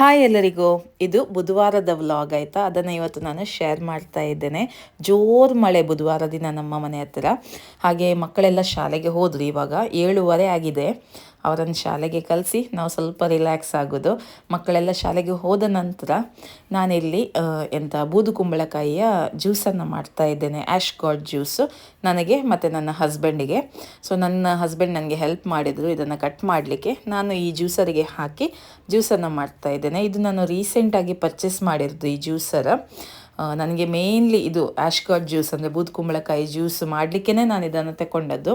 Hi ಎಲ್ಲರಿಗೂ. ಇದು ಬುಧವಾರದ vlog ಆಯಿತಾ? ಅದನ್ನು ಇವತ್ತು ನಾನು ಶೇರ್ ಮಾಡ್ತಾ ಇದ್ದೇನೆ. ಜೋರು ಮಳೆ ಬುಧವಾರ ದಿನ ನಮ್ಮ ಮನೆ ಹತ್ತಿರ. ಹಾಗೆ ಮಕ್ಕಳೆಲ್ಲ ಶಾಲೆಗೆ ಹೋದರು ಇವಾಗ. ಏಳುವರೆ ಆಗಿದೆ. ಅವರನ್ನು ಶಾಲೆಗೆ ಕಲಿಸಿ ನಾವು ಸ್ವಲ್ಪ ರಿಲ್ಯಾಕ್ಸ್ ಆಗೋದು. ಮಕ್ಕಳೆಲ್ಲ ಶಾಲೆಗೆ ಹೋದ ನಂತರ ನಾನಿಲ್ಲಿ ಎಂಥ ಬೂದು ಕುಂಬಳಕಾಯಿಯ ಜ್ಯೂಸನ್ನು ಮಾಡ್ತಾ ಇದ್ದೇನೆ. ಆ್ಯಶ್ ಗಾಡ್ ಜ್ಯೂಸು ನನಗೆ ಮತ್ತು ನನ್ನ ಹಸ್ಬೆಂಡಿಗೆ ಸೊ ನನ್ನ ಹಸ್ಬೆಂಡ್ ನನಗೆ ಹೆಲ್ಪ್ ಮಾಡಿದರು. ಇದನ್ನು ಕಟ್ ಮಾಡಲಿಕ್ಕೆ ನಾನು ಈ ಜ್ಯೂಸರಿಗೆ ಹಾಕಿ ಜ್ಯೂಸನ್ನು ಮಾಡ್ತಾ ಇದ್ದೇನೆ. ಇದು ನಾನು ರೀಸೆಂಟಾಗಿ ಪರ್ಚೇಸ್ ಮಾಡಿರೋದು ಈ ಜ್ಯೂಸರ ನನಗೆ ಮೇನ್ಲಿ ಇದು ಆಶ್ಕಾಟ್ ಜ್ಯೂಸ್ ಅಂದರೆ ಬೂದು ಕುಂಬಳಕಾಯಿ ಜ್ಯೂಸ್ ಮಾಡಲಿಕ್ಕೇ ನಾನು ಇದನ್ನು ತಗೊಂಡದ್ದು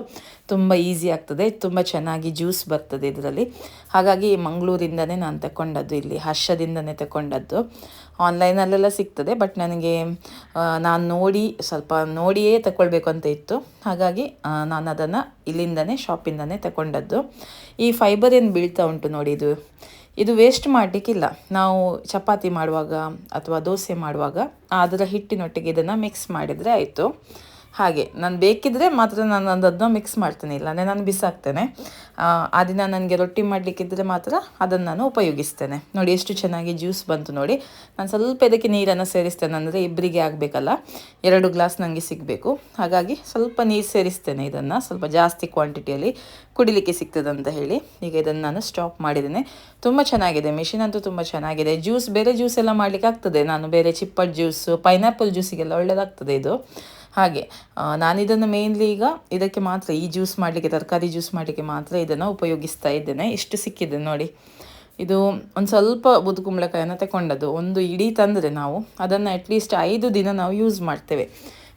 ತುಂಬ ಈಸಿ ಆಗ್ತದೆ, ತುಂಬ ಚೆನ್ನಾಗಿ ಜ್ಯೂಸ್ ಬರ್ತದೆ ಇದರಲ್ಲಿ. ಹಾಗಾಗಿ ಮಂಗಳೂರಿಂದನೇ ನಾನು ತಗೊಂಡದ್ದು ಇಲ್ಲಿ, ಹರ್ಷದಿಂದನೇ ತಗೊಂಡದ್ದು ಆನ್ಲೈನಲ್ಲೆಲ್ಲ ಸಿಗ್ತದೆ ಬಟ್ ನನಗೆ ನಾನು ನೋಡಿ, ಸ್ವಲ್ಪ ನೋಡಿಯೇ ತಗೊಳ್ಬೇಕು ಅಂತ ಇತ್ತು. ಹಾಗಾಗಿ ನಾನು ಅದನ್ನು ಇಲ್ಲಿಂದನೇ ಶಾಪಿಂದನೇ ತಗೊಂಡದ್ದು ಈ ಫೈಬರ್ ಏನು ಬೀಳ್ತಾ ಉಂಟು ನೋಡಿ ಇದು? ಇದು ವೇಸ್ಟ್ ಮಾಡಲಿಕ್ಕಿಲ್ಲ. ನಾವು ಚಪಾತಿ ಮಾಡುವಾಗ ಅಥವಾ ದೋಸೆ ಮಾಡುವಾಗ, ಅದರ ಹಿಟ್ಟಿನೊಟ್ಟಿಗೆ ಇದನ್ನು ಮಿಕ್ಸ್ ಮಾಡಿದರೆ ಆಯಿತು. ಹಾಗೆ ನಾನು ಬೇಕಿದ್ದರೆ ಮಾತ್ರ ನಾನು ಅದನ್ನ ಮಿಕ್ಸ್ ಮಾಡ್ತೇನೆ ಇಲ್ಲಾಂದರೆ ನಾನು ಬಿಸಾಕ್ತೇನೆ. ಆ, ದಿನ ನನಗೆ ರೊಟ್ಟಿ ಮಾಡಲಿಕ್ಕಿದ್ದರೆ ಮಾತ್ರ ಅದನ್ನು ನಾನು ಉಪಯೋಗಿಸ್ತೇನೆ. ನೋಡಿ ಎಷ್ಟು ಚೆನ್ನಾಗಿ ಜ್ಯೂಸ್ ಬಂತು ನೋಡಿ. ನಾನು ಸ್ವಲ್ಪ ಇದಕ್ಕೆ ನೀರನ್ನು ಸೇರಿಸ್ತೇನೆ ಅಂದರೆ ಇಬ್ಬರಿಗೆ ಆಗಬೇಕಲ್ಲ. ಎರಡು ಗ್ಲಾಸ್ ನನಗೆ ಸಿಗಬೇಕು. ಹಾಗಾಗಿ ಸ್ವಲ್ಪ ನೀರು ಸೇರಿಸ್ತೇನೆ ಇದನ್ನು ಸ್ವಲ್ಪ ಜಾಸ್ತಿ ಕ್ವಾಂಟಿಟಿಯಲ್ಲಿ ಕುಡಿಲಿಕ್ಕೆ ಸಿಗ್ತದೆ ಅಂತ ಹೇಳಿ. ಈಗ ಇದನ್ನು ನಾನು ಸ್ಟಾಪ್ ಮಾಡಿದ್ದೇನೆ. ತುಂಬ ಚೆನ್ನಾಗಿದೆ ಮೆಷಿನ್ ಅಂತೂ ತುಂಬ ಚೆನ್ನಾಗಿದೆ. ಜ್ಯೂಸ್ ಬೇರೆ ಜ್ಯೂಸ್ ಎಲ್ಲ ಮಾಡಲಿಕ್ಕೆ ಆಗ್ತದೆ ನಾನು ಬೇರೆ ಚಿಪ್ಪಟ್ ಜ್ಯೂಸು ಪೈನಾಪಲ್ ಜ್ಯೂಸಿಗೆಲ್ಲ ಒಳ್ಳೆಯದಾಗ್ತದೆ ಇದು. ಹಾಗೆ ನಾನು ನಾನಿದನ್ನು ಮೇನ್ಲಿ ಈಗ ಇದಕ್ಕೆ ಮಾತ್ರ, ಈ ಜ್ಯೂಸ್ ಮಾಡಲಿಕ್ಕೆ, ತರಕಾರಿ ಜ್ಯೂಸ್ ಮಾಡಲಿಕ್ಕೆ ಮಾತ್ರ ಇದನ್ನು ಉಪಯೋಗಿಸ್ತಾ ಇದ್ದೇನೆ. ಇಷ್ಟು ಸಿಕ್ಕಿದೆ ನೋಡಿ. ಇದು ಒಂದು ಸ್ವಲ್ಪ ಬುದು ಕುಂಬಳಕಾಯನ್ನು ತಗೊಂಡದ್ದು ಒಂದು ಇಡೀ ತಂದರೆ ನಾವು ಅದನ್ನು ಅಟ್ಲೀಸ್ಟ್ ಐದು ದಿನ ನಾವು ಯೂಸ್ ಮಾಡ್ತೇವೆ.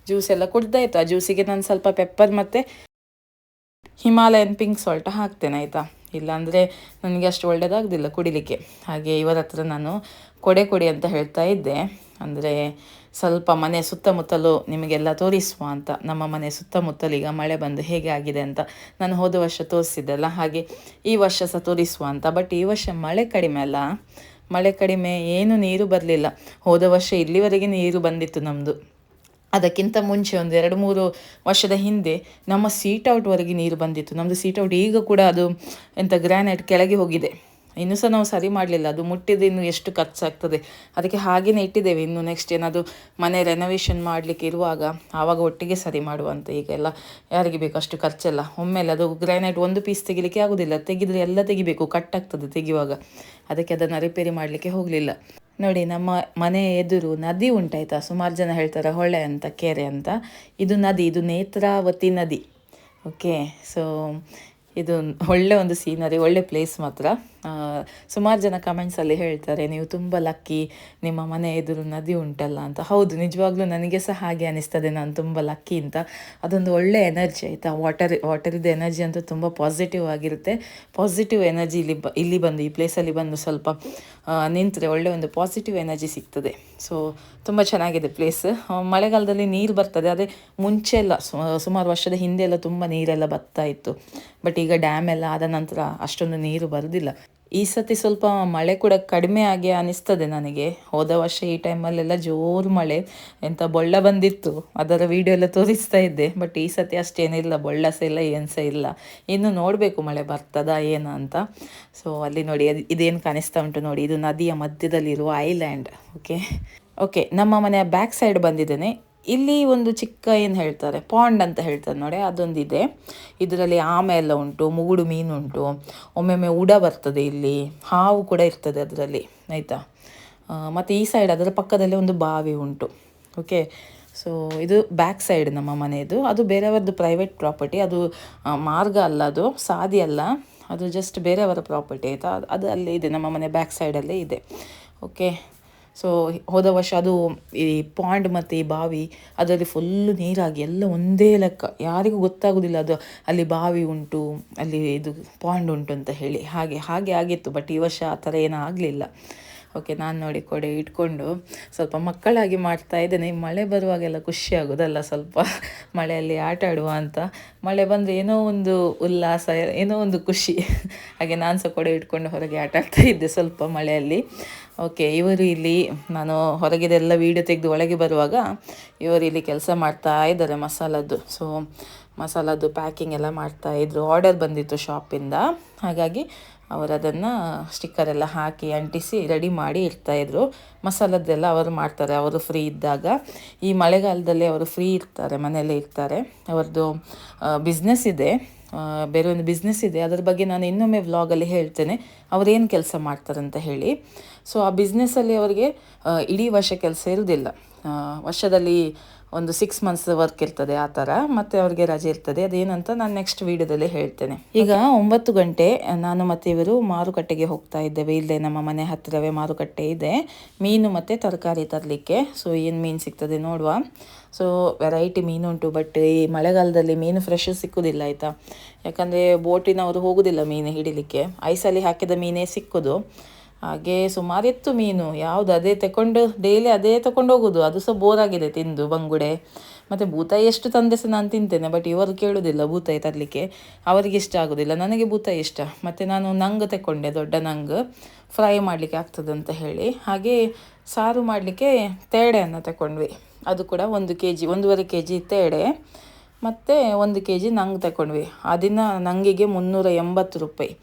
ಜ್ಯೂಸ್ ಎಲ್ಲ ಕುಡ್ದಾಯ್ತು ಆ ಜ್ಯೂಸಿಗೆ ನಾನು ಸ್ವಲ್ಪ ಪೆಪ್ಪರ್ ಮತ್ತು ಹಿಮಾಲಯನ್ ಪಿಂಕ್ ಸಾಲ್ಟ್ ಹಾಕ್ತೇನೆ, ಆಯಿತಾ? ಇಲ್ಲಾಂದರೆ ನನಗೆ ಅಷ್ಟು ಒಳ್ಳೆಯದಾಗೋದಿಲ್ಲ ಕುಡಿಲಿಕ್ಕೆ. ಹಾಗೆ ಇವರ ಹತ್ರ ನಾನು ಕೊಡೆ ಕೊಡಿ ಅಂತ ಹೇಳ್ತಾ ಇದ್ದೆ. ಅಂದರೆ ಸ್ವಲ್ಪ ಮನೆ ಸುತ್ತಮುತ್ತಲು ನಿಮಗೆಲ್ಲ ತೋರಿಸುವ ಅಂತ. ನಮ್ಮ ಮನೆ ಸುತ್ತಮುತ್ತಲು ಈಗ ಮಳೆ ಬಂದು ಹೇಗೆ ಆಗಿದೆ ಅಂತ ನಾನು ಹೋದ ವರ್ಷ ತೋರಿಸಿದ್ದೆಲ್ಲ, ಹಾಗೆ ಈ ವರ್ಷ ಸಹ ತೋರಿಸುವ ಅಂತ. ಬಟ್ ಈ ವರ್ಷ ಮಳೆ ಕಡಿಮೆ ಅಲ್ಲ. ಮಳೆ ಕಡಿಮೆ, ಏನು ನೀರು ಬರಲಿಲ್ಲ. ಹೋದ ವರ್ಷ ಇಲ್ಲಿವರೆಗೆ ನೀರು ಬಂದಿತ್ತು ನಮ್ಮದು ಅದಕ್ಕಿಂತ ಮುಂಚೆ ಒಂದು ಎರಡು ಮೂರು ವರ್ಷದ ಹಿಂದೆ ನಮ್ಮ ಸೀಟ್ ಔಟ್ವರೆಗೆ ನೀರು ಬಂದಿತ್ತು. ನಮ್ಮದು ಸೀಟ್ ಔಟ್ ಈಗ ಕೂಡ ಅದು ಎಂಥ ಗ್ರಾನೈಟ್ ಕೆಳಗೆ ಹೋಗಿದೆ. ಇನ್ನೂ ಸಹ ನಾವು ಸರಿ ಮಾಡಲಿಲ್ಲ. ಅದು ಮುಟ್ಟಿದ್ದು ಇನ್ನು ಎಷ್ಟು ಖರ್ಚಾಗ್ತದೆ. ಅದಕ್ಕೆ ಹಾಗೇನೆ ಇಟ್ಟಿದ್ದೇವೆ. ಇನ್ನು ನೆಕ್ಸ್ಟ್ ಏನಾದರೂ ಮನೆ ರೆನೋವೇಷನ್ ಮಾಡಲಿಕ್ಕೆ ಇರುವಾಗ ಆವಾಗ ಒಟ್ಟಿಗೆ ಸರಿ ಮಾಡುವಂತ ಈಗ ಎಲ್ಲ. ಯಾರಿಗೆ ಬೇಕು ಅಷ್ಟು ಖರ್ಚೆಲ್ಲ. ಒಮ್ಮೆಲೆ ಅದು ಗ್ರಾನೈಟ್ ಒಂದು ಪೀಸ್ ತೆಗಿಲಿಕ್ಕೆ ಆಗೋದಿಲ್ಲ. ತೆಗೆದರೆ ಎಲ್ಲ ತೆಗಿಬೇಕು. ಕಟ್ ಆಗ್ತದೆ ತೆಗೆಯುವಾಗ. ಅದಕ್ಕೆ ಅದನ್ನು ರಿಪೇರಿ ಮಾಡಲಿಕ್ಕೆ ಹೋಗಲಿಲ್ಲ. ನೋಡಿ, ನಮ್ಮ ಮನೆ ಎದುರು ನದಿ ಉಂಟಾಯ್ತಾ? ಸುಮಾರು ಜನ ಹೇಳ್ತಾರೆ, ಹೊಳೆ ಅಂತ, ಕೆರೆ ಅಂತ. ಇದು ನದಿ, ಇದು ನೇತ್ರಾವತಿ ನದಿ. ಓಕೆ ಸೊ ಇದು ಒಳ್ಳೆ ಒಂದು ಸೀನರಿ ಒಳ್ಳೆ ಪ್ಲೇಸ್ ಮಾತ್ರ. ಸುಮಾರು ಜನ ಕಮೆಂಟ್ಸಲ್ಲಿ ಹೇಳ್ತಾರೆ, ನೀವು ತುಂಬ ಲಕ್ಕಿ ನಿಮ್ಮ ಮನೆ ಎದುರು ನದಿ ಉಂಟಲ್ಲ ಅಂತ. ಹೌದು, ನಿಜವಾಗ್ಲೂ ನನಗೆ ಸಹ ಹಾಗೆ ಅನಿಸ್ತದೆ, ನಾನು ತುಂಬ ಲಕ್ಕಿ ಅಂತ. ಅದೊಂದು ಒಳ್ಳೆ ಎನರ್ಜಿ ಆಯಿತಾ? ವಾಟರ್ ವಾಟರಿದ್ದು ಎನರ್ಜಿ ಅಂತೂ ತುಂಬ ಪಾಸಿಟಿವ್ ಆಗಿರುತ್ತೆ. ಪಾಸಿಟಿವ್ ಎನರ್ಜಿ ಇಲ್ಲಿ ಬ, ಇಲ್ಲಿ ಬಂದು, ಈ ಪ್ಲೇಸಲ್ಲಿ ಬಂದು ಸ್ವಲ್ಪ ನಿಂತರೆ ಒಳ್ಳೆ ಒಂದು ಪಾಸಿಟಿವ್ ಎನರ್ಜಿ ಸಿಗ್ತದೆ. ಸೊ ತುಂಬ ಚೆನ್ನಾಗಿದೆ ಪ್ಲೇಸ್ ಮಳೆಗಾಲದಲ್ಲಿ ನೀರು ಬರ್ತದೆ, ಅದೇ ಮುಂಚೆ ಎಲ್ಲ ಸುಮಾರು ವರ್ಷದ ಹಿಂದೆ ಎಲ್ಲ ತುಂಬ ನೀರೆಲ್ಲ ಬರ್ತಾ ಇತ್ತು. ಬಟ್ ಈಗ ಡ್ಯಾಮ್ ಎಲ್ಲ ಆದ ನಂತರ ಅಷ್ಟೊಂದು ನೀರು ಬರುವುದಿಲ್ಲ ಈ ಸತಿ ಸ್ವಲ್ಪ ಮಳೆ ಕೂಡ ಕಡಿಮೆ ಆಗಿ ಅನಿಸ್ತದೆ ನನಗೆ. ಹೋದ ವರ್ಷ ಈ ಟೈಮಲ್ಲೆಲ್ಲ ಜೋರು ಮಳೆ. ಎಂಥ ಬೊಳ್ಳ ಬಂದಿತ್ತು. ಅದರ ವಿಡಿಯೋ ಎಲ್ಲ ತೋರಿಸ್ತಾ ಇದ್ದೆ. ಬಟ್ ಈ ಸತಿ ಅಷ್ಟೇನಿಲ್ಲ. ಬೊಳ್ಳ ಸಹ ಇಲ್ಲ ಏನು ಸಹ ಇಲ್ಲ. ಇನ್ನು ನೋಡಬೇಕು ಮಳೆ ಬರ್ತದಾ ಏನು ಅಂತ. ಸೊ ಅಲ್ಲಿ ನೋಡಿ, ಅದು ಇದೇನು ಕಾಣಿಸ್ತಾ ಉಂಟು ನೋಡಿ. ಇದು ನದಿಯ ಮಧ್ಯದಲ್ಲಿರುವ ಐಲ್ಯಾಂಡ್ ಓಕೆ ಓಕೆ ನಮ್ಮ ಮನೆಯ ಬ್ಯಾಕ್ ಸೈಡ್ ಬಂದಿದ್ದೇನೆ. ಇಲ್ಲಿ ಒಂದು ಚಿಕ್ಕ ಏನು ಹೇಳ್ತಾರೆ ಪಾಂಡ್ ಅಂತ ಹೇಳ್ತಾರೆ ನೋಡಿ, ಅದೊಂದಿದೆ. ಇದರಲ್ಲಿ ಆಮೆ ಎಲ್ಲ ಉಂಟು, ಮುಗುಡು ಮೀನು ಉಂಟು, ಒಮ್ಮೊಮ್ಮೆ ಉಡ ಬರ್ತದೆ ಇಲ್ಲಿ, ಹಾವು ಕೂಡ ಇರ್ತದೆ ಅದರಲ್ಲಿ, ಆಯಿತಾ? ಮತ್ತು ಈ ಸೈಡ್ ಅದರ ಪಕ್ಕದಲ್ಲಿ ಒಂದು ಬಾವಿ ಉಂಟು ಓಕೆ ಸೊ ಇದು ಬ್ಯಾಕ್ ಸೈಡ್ ನಮ್ಮ ಮನೆಯದು. ಅದು ಬೇರೆಯವ್ರದ್ದು ಪ್ರೈವೇಟ್ ಪ್ರಾಪರ್ಟಿ ಅದು ಮಾರ್ಗ ಅಲ್ಲ ಅದು, ಸಾದಿ ಅಲ್ಲ, ಅದು ಜಸ್ಟ್ ಬೇರೆಯವರ ಪ್ರಾಪರ್ಟಿ ಆಯಿತಾ? ಅದು- ಅಲ್ಲೇ ಇದೆ, ನಮ್ಮ ಮನೆ ಬ್ಯಾಕ್ ಸೈಡಲ್ಲೇ ಇದೆ ಓಕೆ ಸೊ ಹೋದ ವರ್ಷ ಅದು ಈ ಪಾಂಡ್ ಮತ್ತು ಈ ಬಾವಿ, ಅದರಲ್ಲಿ ಫುಲ್ಲು ನೀರಾಗಿ ಎಲ್ಲ ಒಂದೇ ಲೆಕ್ಕ. ಯಾರಿಗೂ ಗೊತ್ತಾಗೋದಿಲ್ಲ ಅದು ಅಲ್ಲಿ ಬಾವಿ ಉಂಟು, ಅಲ್ಲಿ ಇದು ಪಾಂಡ್ ಉಂಟು ಅಂತ ಹೇಳಿ. ಹಾಗೆ ಹಾಗೆ ಆಗಿತ್ತು. ಬಟ್ ಈ ವರ್ಷ ಆ ಥರ ಏನೂ ಆಗಲಿಲ್ಲ. ಓಕೆ ನಾನು ನೋಡಿ ಕೊಡೆ ಇಟ್ಕೊಂಡು ಸ್ವಲ್ಪ ಮಕ್ಕಳಾಗಿ ಮಾಡ್ತಾ ಇದ್ದೇನೆ. ಮಳೆ ಬರುವಾಗೆಲ್ಲ ಖುಷಿ ಆಗೋದಲ್ಲ ಸ್ವಲ್ಪ. ಮಳೆಯಲ್ಲಿ ಆಟ ಆಡುವ ಅಂತ. ಮಳೆ ಬಂದರೆ ಏನೋ ಒಂದು ಉಲ್ಲಾಸ, ಏನೋ ಒಂದು ಖುಷಿ. ಹಾಗೆ ನಾನು ಸಹ ಕೊಡೆ ಇಟ್ಕೊಂಡು ಹೊರಗೆ ಆಟ ಆಡ್ತಾ ಇದ್ದೆ ಸ್ವಲ್ಪ ಮಳೆಯಲ್ಲಿ. ಓಕೆ, ಇವರು ಇಲ್ಲಿ ನಾನು ಹೊರಗಿದೆಲ್ಲ ವೀಡಿಯೋ ತೆಗೆದು ಒಳಗೆ ಬರುವಾಗ ಇವರು ಇಲ್ಲಿ ಕೆಲಸ ಮಾಡ್ತಾ ಇದ್ದಾರೆ ಮಸಾಲದ್ದು. ಸೊ ಮಸಾಲದ್ದು ಪ್ಯಾಕಿಂಗ್ ಎಲ್ಲ ಮಾಡ್ತಾ ಇದ್ರು. ಆರ್ಡರ್ ಬಂದಿತ್ತು ಶಾಪಿಂದ ಹಾಗಾಗಿ ಅವರು ಅದನ್ನು ಸ್ಟಿಕ್ಕರೆಲ್ಲ ಹಾಕಿ ಅಂಟಿಸಿ ರೆಡಿ ಮಾಡಿ ಇಡ್ತಾಯಿದ್ರು ಮಸಾಲದ್ದೆಲ್ಲ ಅವರು ಮಾಡ್ತಾರೆ, ಅವರು ಫ್ರೀ ಇದ್ದಾಗ. ಈ ಮಳೆಗಾಲದಲ್ಲಿ ಅವರು ಫ್ರೀ ಇರ್ತಾರೆ, ಮನೆಯಲ್ಲೇ ಇರ್ತಾರೆ. ಅವ್ರದ್ದು ಬಿಸ್ನೆಸ್ ಇದೆ. ಬೇರೆ ಒಂದು ಬಿಸ್ನೆಸ್ ಇದೆ. ಅದರ ಬಗ್ಗೆ ನಾನು ಇನ್ನೊಮ್ಮೆ ವ್ಲಾಗಲ್ಲಿ ಹೇಳ್ತೇನೆ. ಅವರೇನು ಕೆಲಸ ಮಾಡ್ತಾರಂತ ಹೇಳಿ. ಸೊ ಆ ಬಿಸ್ನೆಸ್ಸಲ್ಲಿ ಅವರಿಗೆ ಇಡೀ ವರ್ಷ ಕೆಲಸ ಇರುವುದಿಲ್ಲ ವರ್ಷದಲ್ಲಿ ಒಂದು ಸಿಕ್ಸ್ ಮಂತ್ಸ್ ವರ್ಕ್ ಇರ್ತದೆ ಆ ಥರ. ಮತ್ತು ಅವ್ರಿಗೆ ರಜೆ ಇರ್ತದೆ. ಅದೇನಂತ ನಾನು ನೆಕ್ಸ್ಟ್ ವೀಡಿಯೋದಲ್ಲಿ ಹೇಳ್ತೇನೆ. ಈಗ ಒಂಬತ್ತು ಗಂಟೆ, ನಾನು ಮತ್ತು ಇವರು ಮಾರುಕಟ್ಟೆಗೆ ಹೋಗ್ತಾ ಇದ್ದೇವೆ. ಇಲ್ಲೇ ನಮ್ಮ ಮನೆ ಹತ್ತಿರವೇ ಮಾರುಕಟ್ಟೆ ಇದೆ. ಮೀನು ಮತ್ತು ತರಕಾರಿ ತರಲಿಕ್ಕೆ. ಸೊ ಏನು ಮೀನು ಸಿಗ್ತದೆ ನೋಡುವ. ಸೊ ವೆರೈಟಿ ಮೀನು ಉಂಟು ಬಟ್ ಈ ಮಳೆಗಾಲದಲ್ಲಿ ಮೀನು ಫ್ರೆಶ್ ಸಿಕ್ಕುದಿಲ್ಲ ಆಯಿತಾ? ಯಾಕಂದರೆ ಬೋಟಿನವರು ಹೋಗುದಿಲ್ಲ ಮೀನು ಹಿಡಿಲಿಕ್ಕೆ. ಐಸಲ್ಲಿ ಹಾಕಿದ ಮೀನೇ ಸಿಕ್ಕುದು. ಹಾಗೆ ಸುಮಾರಿತ್ತು ಮೀನು, ಯಾವುದು ಅದೇ ತಗೊಂಡು ಡೈಲಿ ಅದೇ ತಗೊಂಡು ಹೋಗೋದು. ಅದು ಸಹ ಬೋರ್ ಆಗಿದೆ ತಿಂದು, ಬಂಗುಡೆ. ಮತ್ತು ಬೂತಾಯಿ ಎಷ್ಟು ತಂದೆ ಸಹ ನಾನು ತಿಂತೇನೆ ಬಟ್ ಇವರು ಕೇಳೋದಿಲ್ಲ ಬೂತಾಯಿ ತರಲಿಕ್ಕೆ. ಅವರಿಗೆ ಇಷ್ಟ ಆಗೋದಿಲ್ಲ, ನನಗೆ ಬೂತಾಯಿ ಇಷ್ಟ. ಮತ್ತು ನಾನು ನಂಗ್ ತಗೊಂಡೆ ದೊಡ್ಡ ನಂಗ್. ಫ್ರೈ ಮಾಡಲಿಕ್ಕೆ ಆಗ್ತದಂತ ಹೇಳಿ. ಹಾಗೆ ಸಾರು ಮಾಡಲಿಕ್ಕೆ ತೇಡೆಯನ್ನು ತಗೊಂಡ್ವಿ ಅದು ಕೂಡ ಒಂದು ಕೆ ಜಿ ಒಂದೂವರೆ ಕೆ ಜಿ ತೇಡೆ. ಮತ್ತು ಒಂದು ಕೆ ಜಿ ನಂಗೆ ತಗೊಂಡ್ವಿ ಆ ದಿನ ನಂಗಿಗೆ ಮುನ್ನೂರ ಎಂಬತ್ತು ರೂಪಾಯಿ.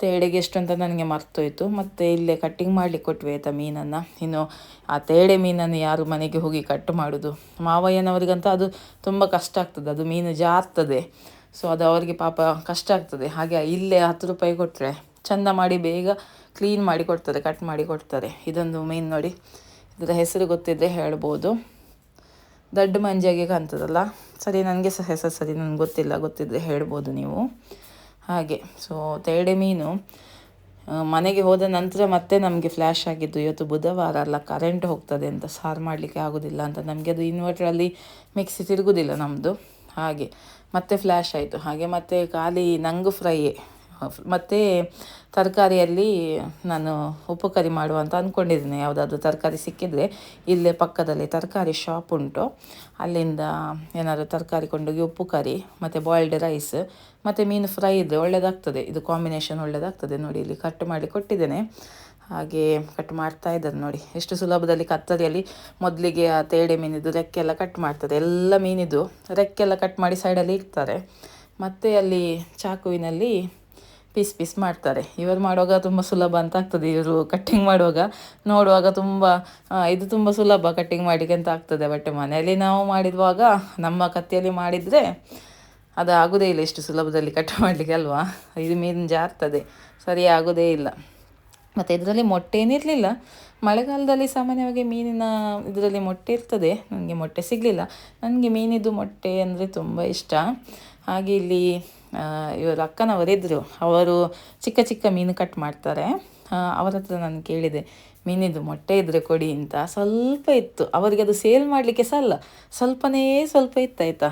ತೇಡೆಗೆ ಎಷ್ಟು ಅಂತ ನನಗೆ ಮರ್ತೋಯ್ತು. ಮತ್ತು ಇಲ್ಲೇ ಕಟ್ಟಿಂಗ್ ಮಾಡಲಿಕ್ಕೆ ಕೊಟ್ವಿ ಆಯಿತಾ ಮೀನನ್ನು. ಇನ್ನು ಆ ತೇಡೆ ಮೀನನ್ನು ಯಾರು ಮನೆಗೆ ಹೋಗಿ ಕಟ್ ಮಾಡೋದು? ಮಾವಯ್ಯನವರಿಗಂತ ಅದು ತುಂಬ ಕಷ್ಟ ಆಗ್ತದೆ. ಅದು ಮೀನು ಜಾರ್ತದೆ. ಸೊ ಅದು ಅವರಿಗೆ ಪಾಪ ಕಷ್ಟ ಆಗ್ತದೆ. ಹಾಗೆ ಇಲ್ಲೇ ಹತ್ತು ರೂಪಾಯಿ ಕೊಟ್ಟರೆ ಚಂದ ಮಾಡಿ ಬೇಗ ಕ್ಲೀನ್ ಮಾಡಿ ಕೊಡ್ತಾರೆ ಕಟ್ ಮಾಡಿ ಕೊಡ್ತಾರೆ. ಇದೊಂದು ಮೀನು ನೋಡಿ. ಇದರ ಹೆಸರು ಗೊತ್ತಿದ್ದರೆ ಹೇಳ್ಬೋದು. ದೊಡ್ಡ ಮಂಜಿಯಾಗಿ ಕಾಣ್ತದಲ್ಲ? ಸರಿ, ನನಗೆ ಸಹ ಹೆಸರು ಸರಿ, ನನಗೆ ಗೊತ್ತಿಲ್ಲ. ಗೊತ್ತಿದ್ದರೆ ಹೇಳ್ಬೋದು ನೀವು. ಹಾಗೆ ಸೊ ತೇಡೆ ಮೀನು. ಮನೆಗೆ ಹೋದ ನಂತರ ಮತ್ತೆ ನಮಗೆ ಫ್ಲ್ಯಾಶ್ ಆಗಿದ್ದು, ಇವತ್ತು ಬುಧವಾರ ಅಲ್ಲ ಕರೆಂಟ್ ಹೋಗ್ತದೆ ಅಂತ ಸಾರು ಮಾಡಲಿಕ್ಕೆ ಆಗೋದಿಲ್ಲ ಅಂತ. ನಮಗೆ ಅದು ಇನ್ವರ್ಟ್ರಲ್ಲಿ ಮಿಕ್ಸಿ ತಿರುಗುದಿಲ್ಲ ನಮ್ಮದು ಹಾಗೆ, ಮತ್ತೆ ಫ್ಲ್ಯಾಶ್ ಆಯಿತು. ಹಾಗೆ ಮತ್ತೆ ಖಾಲಿ ನಂಗು ಫ್ರೈಯೇ ಮತ್ತು ತರಕಾರಿಯಲ್ಲಿ ನಾನು ಉಪ್ಪು ಕರಿ ಮಾಡುವ ಅಂತ ಅಂದ್ಕೊಂಡಿದ್ದೀನಿ ಯಾವುದಾದ್ರೂ ತರಕಾರಿ ಸಿಕ್ಕಿದರೆ ಇಲ್ಲೇ ಪಕ್ಕದಲ್ಲಿ ತರಕಾರಿ ಶಾಪ್ ಉಂಟು. ಅಲ್ಲಿಂದ ಏನಾದರೂ ತರಕಾರಿ ಕೊಂಡೋಗಿ ಉಪ್ಪು ಕರಿ, ಮತ್ತು ಬಾಯ್ಲ್ಡ್ ರೈಸ್ ಮತ್ತು ಮೀನು ಫ್ರೈ ಇದ್ದರೆ ಒಳ್ಳೆಯದಾಗ್ತದೆ ಇದು ಕಾಂಬಿನೇಷನ್ ಒಳ್ಳೆಯದಾಗ್ತದೆ ನೋಡಿ, ಇಲ್ಲಿ ಕಟ್ ಮಾಡಿ ಕೊಟ್ಟಿದ್ದೇನೆ. ಹಾಗೆ ಕಟ್ ಮಾಡ್ತಾ ಇದ್ದಾರೆ ನೋಡಿ. ಎಷ್ಟು ಸುಲಭದಲ್ಲಿ ಕತ್ತರಿಯಲ್ಲಿ ಮೊದಲಿಗೆ ಆ ತೇಡೆ ಮೀನಿದು ರೆಕ್ಕೆಲ್ಲ ಕಟ್ ಮಾಡ್ತದೆ ಎಲ್ಲ ಮೀನಿದು ರೆಕ್ಕೆಲ್ಲ ಕಟ್ ಮಾಡಿ ಸೈಡಲ್ಲಿ ಇಡ್ತಾರೆ. ಮತ್ತು ಅಲ್ಲಿ ಚಾಕುವಿನಲ್ಲಿ ಪೀಸ್ ಪೀಸ್ ಮಾಡ್ತಾರೆ. ಇವರು ಮಾಡುವಾಗ ತುಂಬ ಸುಲಭ ಅಂತ ಆಗ್ತದೆ. ಇವರು ಕಟ್ಟಿಂಗ್ ಮಾಡುವಾಗ ನೋಡುವಾಗ ತುಂಬ ಇದು ತುಂಬ ಸುಲಭ ಕಟ್ಟಿಂಗ್ ಮಾಡಲಿಕ್ಕೆ ಅಂತ ಆಗ್ತದೆ ಬಟ್ ಮನೆಯಲ್ಲಿ ನಾವು ಮಾಡಿದುವಾಗ ನಮ್ಮ ಕತ್ತಿಯಲ್ಲಿ ಮಾಡಿದರೆ ಅದು ಆಗೋದೇ ಇಲ್ಲ ಇಷ್ಟು ಸುಲಭದಲ್ಲಿ ಕಟ್ ಮಾಡಲಿಕ್ಕೆ ಅಲ್ವಾ? ಇದು ಮೀನು ಜಾರ್ತದೆ ಸರಿ ಆಗೋದೇ ಇಲ್ಲ. ಮತ್ತು ಇದರಲ್ಲಿ ಮೊಟ್ಟೆ ಏನಿರಲಿಲ್ಲ ಮಳೆಗಾಲದಲ್ಲಿ ಸಾಮಾನ್ಯವಾಗಿ ಮೀನಿನ ಇದರಲ್ಲಿ ಮೊಟ್ಟೆ ಇರ್ತದೆ. ನನಗೆ ಮೊಟ್ಟೆ ಸಿಗಲಿಲ್ಲ. ನನಗೆ ಮೀನಿದ್ದು ಮೊಟ್ಟೆ ಅಂದರೆ ತುಂಬ ಇಷ್ಟ. ಹಾಗೆ ಇಲ್ಲಿ ಇವರು ಅಕ್ಕನವರಿದ್ದರು ಅವರು ಚಿಕ್ಕ ಚಿಕ್ಕ ಮೀನು ಕಟ್ ಮಾಡ್ತಾರೆ. ಅವರ ಹತ್ರ ನಾನು ಕೇಳಿದೆ, ಮೀನಿದು ಮೊಟ್ಟೆ ಇದ್ದರೆ ಕೊಡಿ ಅಂತ. ಸ್ವಲ್ಪ ಇತ್ತು. ಅವರಿಗೆ ಅದು ಸೇಲ್ ಮಾಡಲಿಕ್ಕೆ ಸಹ ಸ್ವಲ್ಪನೇ ಸ್ವಲ್ಪ ಇತ್ತಾಯ್ತಾ?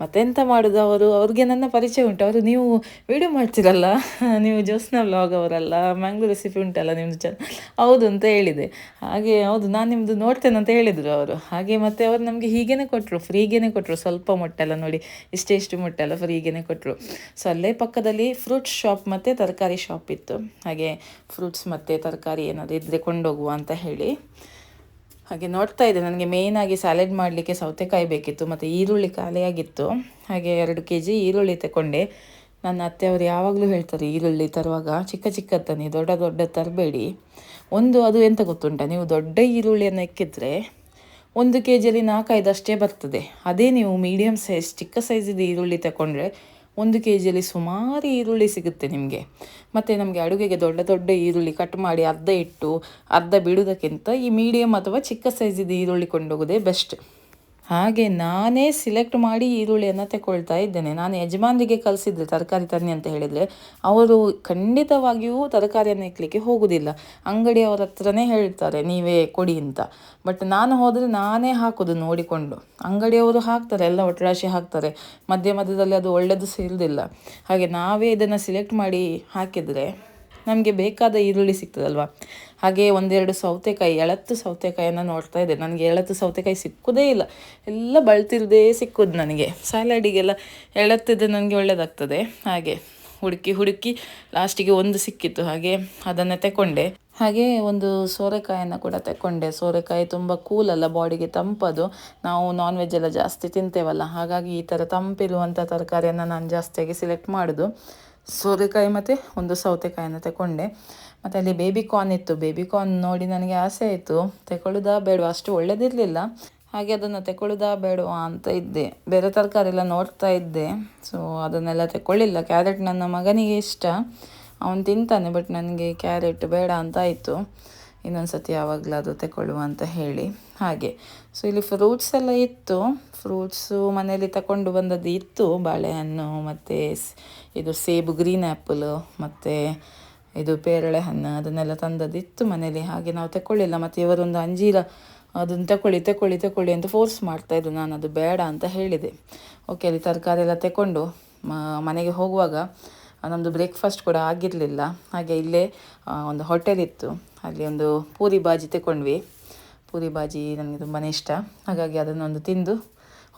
ಮತ್ತೆಂತ ಮಾಡೋದು ಅವರು? ಅವ್ರಿಗೆ ನನ್ನ ಪರಿಚಯ ಉಂಟು. ಅವರು ನೀವು ವಿಡಿಯೋ ಮಾಡ್ತೀರಲ್ಲ? ನೀವು ಜ್ಯೋತ್ಸ್ನಾ ವ್ಲಾಗ್ ಅವರಲ್ಲ ಮ್ಯಾಂಗ್ಳೂರ್ ರೆಸಿಪಿ ಉಂಟಲ್ಲ ನಿಮ್ಮದು ಚ ಹೌದು ಅಂತ ಹೇಳಿದೆ. ಹಾಗೆ ಹೌದು, ನಾನು ನಿಮ್ಮದು ನೋಡ್ತೇನೆ ಅಂತ ಹೇಳಿದರು ಅವರು. ಹಾಗೆ ಮತ್ತೆ ಅವರು ನಮಗೆ ಹೀಗೇನೆ ಕೊಟ್ಟರು ಫ್ರೀಗೇನೆ ಕೊಟ್ಟರು ಸ್ವಲ್ಪ ಮೊಟ್ಟೆಲ್ಲ ನೋಡಿ, ಇಷ್ಟೇ ಇಷ್ಟು ಮೊಟ್ಟೆಲ್ಲ ಫ್ರೀಗೇನೆ ಕೊಟ್ಟರು ಸೊ ಅಲ್ಲೇ ಪಕ್ಕದಲ್ಲಿ ಫ್ರೂಟ್ ಶಾಪ್ ಮತ್ತು ತರಕಾರಿ ಶಾಪ್ ಇತ್ತು. ಹಾಗೆ ಫ್ರೂಟ್ಸ್ ಮತ್ತು ತರಕಾರಿ ಏನಾದರೂ ಇದ್ದರೆ ಕೊಂಡೋಗುವ ಅಂತ ಹೇಳಿ. ಹಾಗೆ ನೋಡ್ತಾ ಇದ್ದೆ, ನನಗೆ ಮೇಯ್ನಾಗಿ ಸ್ಯಾಲೆಡ್ ಮಾಡಲಿಕ್ಕೆ ಸೌತೆಕಾಯಿ ಬೇಕಿತ್ತು, ಮತ್ತು ಈರುಳ್ಳಿ ಖಾಲಿಯಾಗಿತ್ತು. ಹಾಗೆ ಎರಡು ಕೆ ಜಿ ಈರುಳ್ಳಿ ತಗೊಂಡೆ ನನ್ನ ಅತ್ತೆಯವರು ಯಾವಾಗಲೂ ಹೇಳ್ತಾರೆ, ಈರುಳ್ಳಿ ತರುವಾಗ ಚಿಕ್ಕ ಚಿಕ್ಕ ದೊಡ್ಡ ದೊಡ್ಡ ತರಬೇಡಿ. ಒಂದು ಅದು ಎಂತ ಗೊತ್ತುಂಟ? ನೀವು ದೊಡ್ಡ ಈರುಳ್ಳಿಯನ್ನು ಇಕ್ಕಿದ್ರೆ ಒಂದು ಕೆ ಜಿಯಲ್ಲಿ ನಾಲ್ಕೈದು ಅಷ್ಟೇ ಬರ್ತದೆ. ಅದೇ ನೀವು ಮೀಡಿಯಮ್ ಸೈಜ್ ಚಿಕ್ಕ ಸೈಜಿದ ಈರುಳ್ಳಿ ತಗೊಂಡ್ರೆ ಒಂದು ಕೆ ಜಿಯಲ್ಲಿ ಸುಮಾರು ಈರುಳ್ಳಿ ಸಿಗುತ್ತೆ ನಿಮಗೆ. ಮತ್ತು ನಮಗೆ ಅಡುಗೆಗೆ ದೊಡ್ಡ ದೊಡ್ಡ ಈರುಳ್ಳಿ ಕಟ್ ಮಾಡಿ ಅರ್ಧ ಇಟ್ಟು, ಅರ್ಧ ಬಿಡೋದಕ್ಕಿಂತ ಈ ಮೀಡಿಯಮ್ ಅಥವಾ ಚಿಕ್ಕ ಸೈಜಿದ್ದು ಈರುಳ್ಳಿ ಕೊಂಡೋಗೋದೇ ಬೆಸ್ಟ್ ಹಾಗೆ ನಾನೇ ಸಿಲೆಕ್ಟ್ ಮಾಡಿ ಈರುಳ್ಳಿಯನ್ನು ತಗೊಳ್ತಾ ಇದ್ದೇನೆ. ನಾನು ಯಜಮಾನರಿಗೆ ಕಲಿಸಿದ್ರೆ ತರಕಾರಿ ತನ್ನಿ ಅಂತ ಹೇಳಿದರೆ. ಅವರು ಖಂಡಿತವಾಗಿಯೂ ತರಕಾರಿಯನ್ನು ಇಕ್ಕಲಿಕ್ಕೆ ಹೋಗುವುದಿಲ್ಲ ಅಂಗಡಿಯವರ ಹತ್ರನೇ ಹೇಳ್ತಾರೆ, ನೀವೇ ಕೊಡಿ ಅಂತ. ಬಟ್ ನಾನು ಹೋದರೆ ನಾನೇ ಹಾಕೋದು ನೋಡಿಕೊಂಡು. ಅಂಗಡಿಯವರು ಹಾಕ್ತಾರೆ, ಎಲ್ಲ ಒಟ್ಟರಾಶಿ ಹಾಕ್ತಾರೆ. ಮಧ್ಯ ಮಧ್ಯದಲ್ಲಿ ಅದು ಒಳ್ಳೆಯದು ಸೇರಿದಿಲ್ಲ ಹಾಗೆ ನಾವೇ ಇದನ್ನು ಸಿಲೆಕ್ಟ್ ಮಾಡಿ ಹಾಕಿದರೆ ನಮಗೆ ಬೇಕಾದ ಈರುಳ್ಳಿ ಸಿಗ್ತದಲ್ವ ಹಾಗೆ ಒಂದೆರಡು ಸೌತೆಕಾಯಿ, ಎಳತ್ತು ಸೌತೆಕಾಯಿಯನ್ನು ನೋಡ್ತಾ ಇದ್ದೆ. ನನಗೆ ಎಳತ್ತು ಸೌತೆಕಾಯಿ ಸಿಕ್ಕುದೇ ಇಲ್ಲ. ಎಲ್ಲ ಬಳ್ತಿರದೇ ಸಿಕ್ಕೋದು ನನಗೆ. ಸ್ಯಾಲಡಿಗೆಲ್ಲ ಎಳತ್ತಿದ್ರೆ ನನಗೆ ಒಳ್ಳೆಯದಾಗ್ತದೆ ಹಾಗೆ ಹುಡುಕಿ ಹುಡುಕಿ ಲಾಸ್ಟಿಗೆ ಒಂದು ಸಿಕ್ಕಿತ್ತು. ಹಾಗೆ ಅದನ್ನು ತಗೊಂಡೆ ಹಾಗೆ ಒಂದು ಸೋರೆಕಾಯನ್ನು ಕೂಡ ತಗೊಂಡೆ ಸೋರೆಕಾಯಿ ತುಂಬ ಕೂಲ್ ಅಲ್ಲ, ಬಾಡಿಗೆ ತಂಪದು. ನಾವು ನಾನ್ ವೆಜ್ ಎಲ್ಲ ಜಾಸ್ತಿ ತಿಂತೇವಲ್ಲ, ಹಾಗಾಗಿ ಈ ಥರ ತಂಪಿರುವಂಥ ತರಕಾರಿಯನ್ನು ನಾನು ಜಾಸ್ತಿಯಾಗಿ ಸಿಲೆಕ್ಟ್ ಮಾಡೋದು. ಸೋರೆಕಾಯಿ ಮತ್ತು ಒಂದು ಸೌತೆಕಾಯನ್ನು ತಗೊಂಡೆ ಮತ್ತು ಅಲ್ಲಿ ಬೇಬಿ ಕಾರ್ನ್ ಇತ್ತು. ಬೇಬಿ ಕಾರ್ನ್ ನೋಡಿ ನನಗೆ ಆಸೆ ಆಯಿತು. ತಗೊಳ್ಳೋದಾ ಬೇಡವಾ? ಅಷ್ಟು ಒಳ್ಳೇದಿರಲಿಲ್ಲ. ಹಾಗೆ ಅದನ್ನು ತಗೊಳ್ಳೋದಾ ಬೇಡವಾ ಅಂತ ಇದ್ದೆ. ಬೇರೆ ತರಕಾರಿ ಎಲ್ಲ ನೋಡ್ತಾ ಇದ್ದೆ. ಸೊ ಅದನ್ನೆಲ್ಲ ತಗೊಳ್ಳಿಲ್ಲ ಕ್ಯಾರೆಟ್ ನನ್ನ ಮಗನಿಗೆ ಇಷ್ಟ. ಅವನು ತಿಂತಾನೆ ಬಟ್ ನನಗೆ ಕ್ಯಾರೆಟ್ ಬೇಡ ಅಂತ ಆಯಿತು. ಇನ್ನೊಂದು ಸತಿ ಅದು ತಗೊಳ್ಳುವ ಅಂತ ಹೇಳಿ. ಹಾಗೆ. ಸೊ ಇಲ್ಲಿ ಫ್ರೂಟ್ಸ್ ಎಲ್ಲ ಇತ್ತು. ಫ್ರೂಟ್ಸು ಮನೆಯಲ್ಲಿ ತಗೊಂಡು ಬಂದದ್ದು ಇತ್ತು. ಬಾಳೆಹಣ್ಣು, ಮತ್ತು ಇದು ಸೇಬು ಗ್ರೀನ್ ಆ್ಯಪಲ್ ಮತ್ತು ಇದು ಪೇರಳೆ ಹಣ್ಣು ಅದನ್ನೆಲ್ಲ ತಂದದ್ದಿತ್ತು ಮನೇಲಿ ಹಾಗೆ ನಾವು ತಗೊಳ್ಳಿಲ್ಲ ಮತ್ತು ಇವರೊಂದು ಅಂಜೀರ, ಅದನ್ನು ತಗೊಳ್ಳಿ ತಗೊಳ್ಳಿ ತಗೊಳ್ಳಿ ಅಂತ ಫೋರ್ಸ್ ಮಾಡ್ತಾ ಇದ್ದು ನಾನು ಅದು ಬೇಡ ಅಂತ ಹೇಳಿದೆ. ಓಕೆ ಅಲ್ಲಿ ತರಕಾರಿ ಎಲ್ಲ ತಗೊಂಡು ಮನೆಗೆ ಹೋಗುವಾಗ ನಮ್ಮದು ಬ್ರೇಕ್ಫಾಸ್ಟ್ ಕೂಡ ಆಗಿರಲಿಲ್ಲ. ಹಾಗೆ ಇಲ್ಲೇ ಒಂದು ಹೋಟೆಲ್ ಇತ್ತು. ಅಲ್ಲಿ ಒಂದು ಪೂರಿ ಬಾಜಿ ತಗೊಂಡ್ವಿ ಪೂರಿ ಬಾಜಿ ನನಗೆ ತುಂಬಾ ಇಷ್ಟ. ಹಾಗಾಗಿ ಅದನ್ನೊಂದು ತಿಂದು